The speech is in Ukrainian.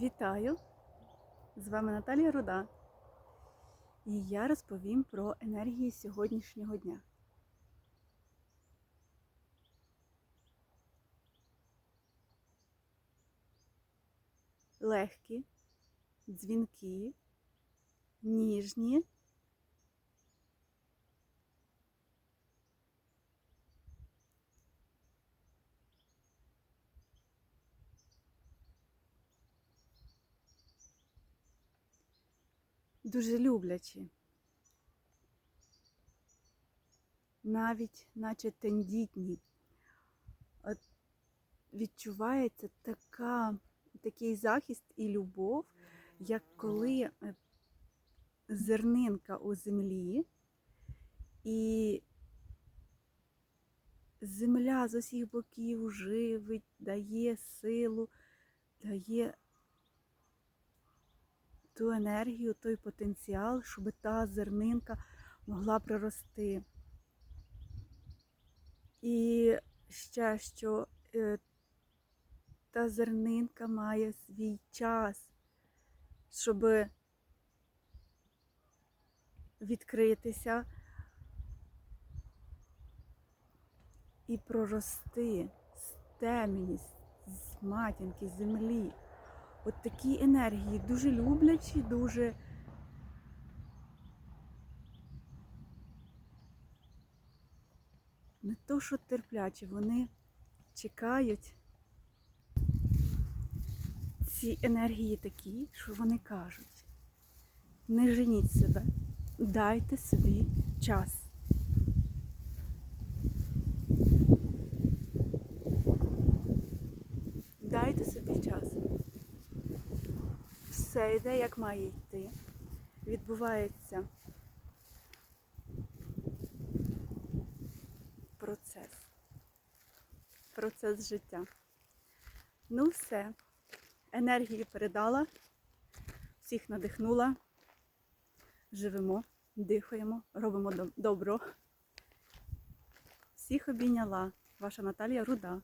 Вітаю! З вами Наталія Руда. І я розповім про енергії сьогоднішнього дня. Легкі, дзвінкі, ніжні. Дуже люблячі. Навіть наче тендітні. От відчувається така, такий захист і любов, як коли е, зернинка у землі, і земля з усіх боків живить, дає силу, дає ту енергію, той потенціал, щоб та зернинка могла прорости. І ще що е, та зернинка має свій час, щоб відкритися і прорости з темені, з матінки, землі. От такі енергії дуже люблячі, дуже не то, що терплячі, вони чекають. Ці енергії такі, що вони кажуть, не женіть себе, дайте собі час. Дайте собі час все йде, як має йти. Відбувається процес. Процес життя. Ну все. Енергії передала, всіх надихнула. Живемо, дихаємо, робимо добро. Всіх обійняла. Ваша Наталія Руда.